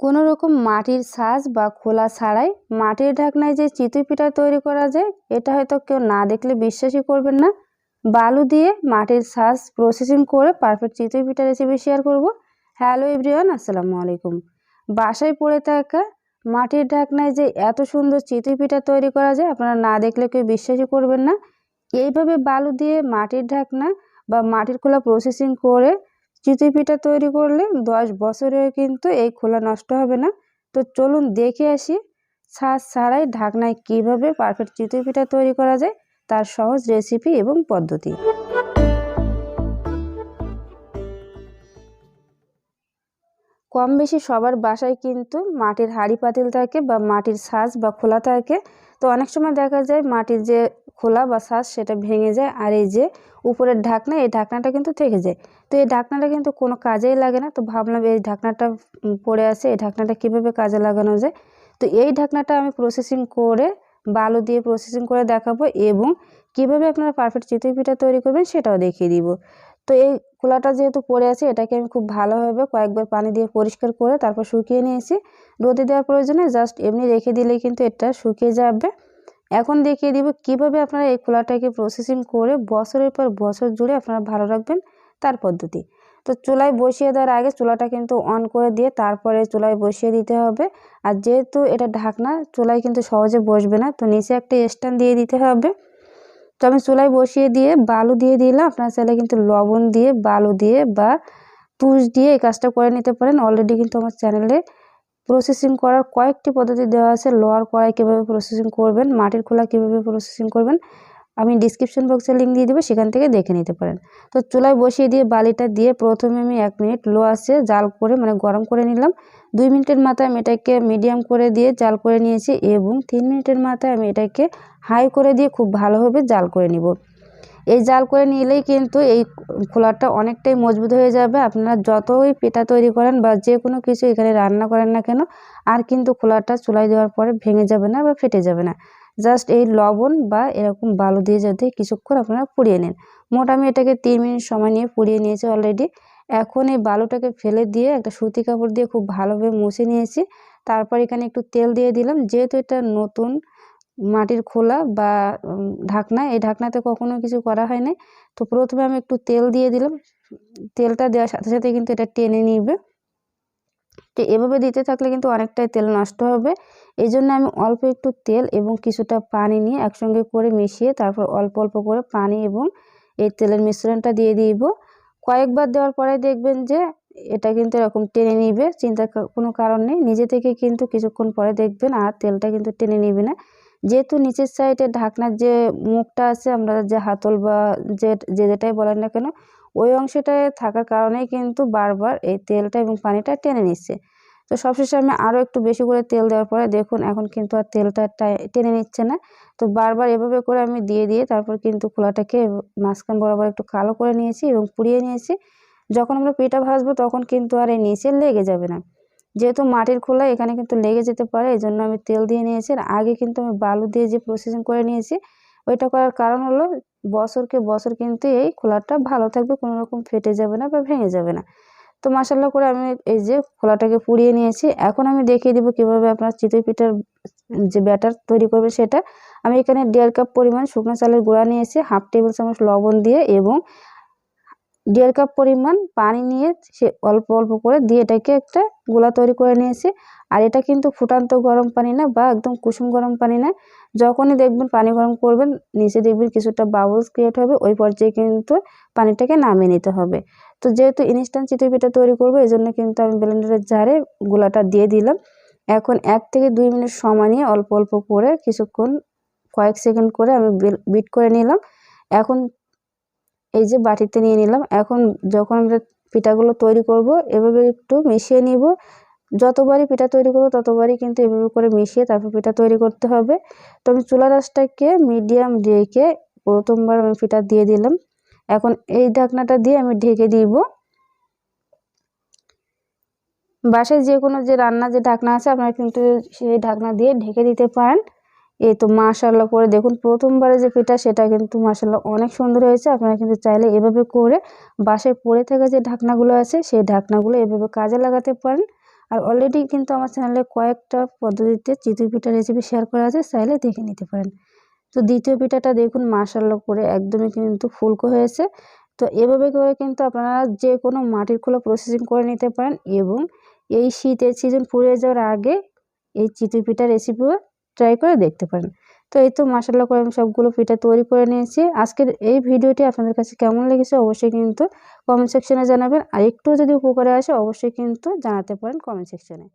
কোনো রকম মাটির সাজ বা খোলা ছাড়াই মাটির ঢাকনায় যে চিতই পিঠা তৈরি করা যায়, এটা হয়তো কেউ না দেখলে বিশ্বাসই করবেন না। বালু দিয়ে মাটির সাজ প্রসেসিং করে পারফেক্ট চিতই পিঠা রেসিপি শেয়ার করব। হ্যালো এভরিওয়ান আসসালামু আলাইকুম। বাসায় পড়ে থাকা মাটির ঢাকনায় যে এত সুন্দর চিতই পিঠা তৈরি করা যায়, আপনারা না দেখলে কেউ বিশ্বাসই করবেন না। এইভাবে বালু দিয়ে মাটির ঢাকনা বা মাটির খোলা প্রসেসিং করে চিতই পিঠা তৈরি করলে দশ বছরে কিন্তু এই খোলা নষ্ট হবে না। তো চলুন দেখে আসি ছাঁচ ছাড়াই ঢাকনায় কীভাবে পারফেক্ট চিতই পিঠা তৈরি করা যায়, তার সহজ রেসিপি এবং পদ্ধতি। কম বেশি সবার বাসায় কিন্তু মাটির হাঁড়ি পাতিল থাকে বা মাটির ছাঁচ বা খোলা থাকে। তো অনেক সময় দেখা যায় মাটির যে খোলা বা ছাঁচ সেটা ভেঙে যায় আর এই যে উপরের ঢাকনা, এই ঢাকনাটা কিন্তু থেকে যায়। তো এই ঢাকনাটা কিন্তু কোনো কাজেই লাগে না। তো ভাবলাম এই ঢাকনাটা পড়ে আছে, এই ঢাকনাটা কীভাবে কাজে লাগানো যায়? তো এই ঢাকনাটা আমি প্রসেসিং করে, বালু দিয়ে প্রসেসিং করে দেখাবো এবং কীভাবে আপনারা পারফেক্ট চিতই পিঠা তৈরি করবেন সেটাও দেখিয়ে দিব। তো এই খোলাটা যেহেতু পড়ে আছে, এটাকে আমি খুব ভালোভাবে কয়েকবার পানি দিয়ে পরিষ্কার করে তারপর শুকিয়ে নিয়েছি। রোদে দেওয়ার প্রয়োজনে জাস্ট এমনি রেখে দিলেই কিন্তু এটা শুকিয়ে যাবে। এখন দেখিয়ে দিব কীভাবে আপনারা এই খোলাটাকে প্রসেসিং করে বছরের পর বছর জুড়ে আপনারা ভালো রাখবেন তার পদ্ধতি। তো চুলায় বসিয়ে দেওয়ার আগে চুলাটা কিন্তু অন করে দিয়ে তারপরে চুলায় বসিয়ে দিতে হবে। আর যেহেতু এটা ঢাকনা, চুলায় কিন্তু সহজে বসবে না, তো নিচে একটা স্ট্যান্ড দিয়ে দিতে হবে। তো আমি চুলাই বসিয়ে দিয়ে বালু দিয়ে দিলাম। আপনার চাইলে কিন্তু লবণ দিয়ে, বালু দিয়ে বা তুষ দিয়ে এই কাজটা করে নিতে পারেন। অলরেডি কিন্তু আমার চ্যানেলে প্রসেসিং করার কয়েকটি পদ্ধতি দেওয়া আছে। লোয়ার কড়াই কীভাবে প্রসেসিং করবেন, মাটির খোলা কীভাবে প্রসেসিং করবেন। আমি ডিসক্রিপশন বক্সে লিঙ্ক দিয়ে দেবো, সেখান থেকে দেখে নিতে পারেন। তো চুলায় বসিয়ে দিয়ে বালিটা দিয়ে প্রথমে আমি এক মিনিট লো আসে জাল করে মানে গরম করে নিলাম। দুই মিনিটের মাথায় আমি এটাকে মিডিয়াম করে দিয়ে জাল করে নিয়েছি এবং তিন মিনিটের মাথায় আমি এটাকে হাই করে দিয়ে খুব ভালোভাবে জাল করে নিব। এই জাল করে নিলেই কিন্তু এই খোলাটা অনেকটাই মজবুত হয়ে যাবে। আপনারা যতই পেটা তৈরি করেন বা যে কোনো কিছু এখানে রান্না করেন না কেন, আর কিন্তু খোলাটা চুলাই দেওয়ার পরে ভেঙে যাবে না বা ফেটে যাবে না। জাস্ট এই লবণ বা এরকম বালু দিয়ে যাতে কিছুক্ষণ আপনারা পুড়িয়ে নেন। মোট আমি এটাকে তিন মিনিট সময় নিয়ে পুড়িয়ে নিয়েছি অলরেডি এখন এই বালুটাকে ফেলে দিয়ে একটা সুতি কাপড় দিয়ে খুব ভালোভাবে মুছে নিয়েছি। তারপর এখানে একটু তেল দিয়ে দিলাম। যেহেতু এটা নতুন মাটির খোলা বা ঢাকনা, এই ঢাকনাতে কখনো কিছু করা হয়নি। তো প্রথমে আমি একটু তেল দিয়ে দিলাম। তেলটা দেওয়ার সাথে সাথে কিন্তু এটা টেনে নিবে। তো এভাবে দিতে থাকলে কিন্তু অনেকটাই তেল নষ্ট হবে। এই জন্য আমি অল্প একটু তেল এবং কিছুটা পানি নিয়ে একসঙ্গে করে মিশিয়ে তারপর অল্প অল্প করে পানি এবং এই তেলের মিশ্রণটা দিয়ে দিব। কয়েকবার দেওয়ার পরে দেখবেন যে এটা কিন্তু এরকম টেনে নিবে চিন্তার কোনো কারণ নেই। নিজে থেকে কিন্তু কিছুক্ষণ পরে দেখবেন আর তেলটা কিন্তু টেনে নিবে না। যেহেতু নিচের সাইডে ঢাকনার যে মুখটা আছে, আমরা যে হাতল বা যে যেটাই বলেন না কেন ওই অংশটায় থাকার কারণেই কিন্তু বারবার এই তেলটা এবং পানিটা টেনে নিচ্ছে। তো সবশেষে আমি আরও একটু বেশি করে তেল দেওয়ার পরে দেখুন, এখন কিন্তু আর তেলটা টেনে নিচ্ছে না। তো বারবার এভাবে করে আমি দিয়ে দিয়ে তারপর কিন্তু খোলাটাকে মাঝখান বরাবর একটু কালো করে নিয়েছি এবং পুড়িয়ে নিয়েছি। যখন আমরা পিঠা ভাজবো তখন কিন্তু আর এই নিচে লেগে যাবে না। যেহেতু মাটির খোলা, এখানে কিন্তু লেগে যেতে পারে এই জন্য আমি তেল দিয়ে নিয়েছি। আর আগে কিন্তু আমি বালু দিয়ে যে প্রসেসিং করে নিয়েছি ওইটা করার কারণ হলো বছরকে বছর কিন্তু এই খোলাটা ভালো থাকবে, কোনো রকম ফেটে যাবে না বা ভেঙে যাবে না। তো মাসাল্লা করে আমি এই যে খোলাটাকে পুড়িয়ে নিয়েছি। এখন আমি দেখিয়ে দিব কীভাবে আপনার চিতই পিঠার যে ব্যাটার তৈরি করবে সেটা। আমি এখানে দেড় কাপ পরিমাণ শুকনো চালের গুঁড়া নিয়েছি, হাফ টেবিল চামচ লবণ দিয়ে এবং দেড় কাপ পরিমাণ পানি নিয়ে সে অল্প অল্প করে দিয়ে এটাকে একটা গোলা তৈরি করে নিয়েছি। আর এটা কিন্তু ফুটান্ত গরম পানি না বা একদম কুসুম গরম পানি না। যখনই দেখবেন পানি গরম করবেন, নিচে দেখবেন কিছুটা বাবলস ক্রিয়েট হবে, ওই পর্যায়ে কিন্তু পানিটাকে নামিয়ে নিতে হবে। তো যেহেতু ইনস্ট্যান্ট চিতই পিঠা তৈরি করব এই জন্য কিন্তু আমি ব্লেন্ডারের জারে গোলাটা দিয়ে দিলাম। এখন এক থেকে দুই মিনিট সময় নিয়ে অল্প অল্প করে কিছুক্ষণ, কয়েক সেকেন্ড করে আমি বিট করে নিলাম। এখন এই যে বাটিতে নিয়ে নিলাম। এখন যখন আমরা পিঠাগুলো তৈরি করব, এভাবে একটু মিশিয়ে নিব। যতবারই পিঠা তৈরি করব, ততবারই কিন্তু এভাবে করে মিশিয়ে তারপর পিঠা তৈরি করতে হবে। তো আমি চুলা রাসটাকে মিডিয়াম রেখে প্রথমবার আমি পিঠা দিয়ে দিলাম। এখন এই ঢাকনাটা দিয়ে আমি ঢেকে দিব। বাসায় যে কোনো যে রান্না যে ঢাকনা আছে, আপনারা কিন্তু সেই ঢাকনা দিয়ে ঢেকে দিতে পারেন। এই তো মাশাল্লাহ করে দেখুন, প্রথমবারে যে পিঠা সেটা কিন্তু মাশাল্লাহ অনেক সুন্দর হয়েছে। আপনারা কিন্তু চাইলে এভাবে করে বাসায় পড়ে থাকা যে ঢাকনাগুলো আছে, সেই ঢাকনাগুলো এভাবে কাজে লাগাতে পারেন। আর অলরেডি কিন্তু আমার চ্যানেলে কয়েকটা পদ্ধতিতে চিতই পিঠা রেসিপি শেয়ার করা আছে, চাইলে দেখে নিতে পারেন। তো দ্বিতীয় পিঠাটা দেখুন মাসাল্লা করে একদমই কিন্তু ফুলকো হয়েছে। তো এভাবে করে কিন্তু আপনারা যে কোনো মাটির খোলা প্রসেসিং করে নিতে পারেন এবং এই শীতের সিজন ফুরিয়ে যাওয়ার আগে এই চিতই পিঠা রেসিপিও ট্রাই করে দেখতে পারেন। তো এই তো মশলা করে আমি সবগুলো পিঠা তৈরি করে নিয়েছি। আজকের এই ভিডিওটি আপনাদের কাছে কেমন লেগেছে অবশ্যই কিন্তু কমেন্ট সেকশনে জানাবেন। আর একটু যদি উপকারে আসে অবশ্যই কিন্তু জানাতে পারেন কমেন্ট সেকশনে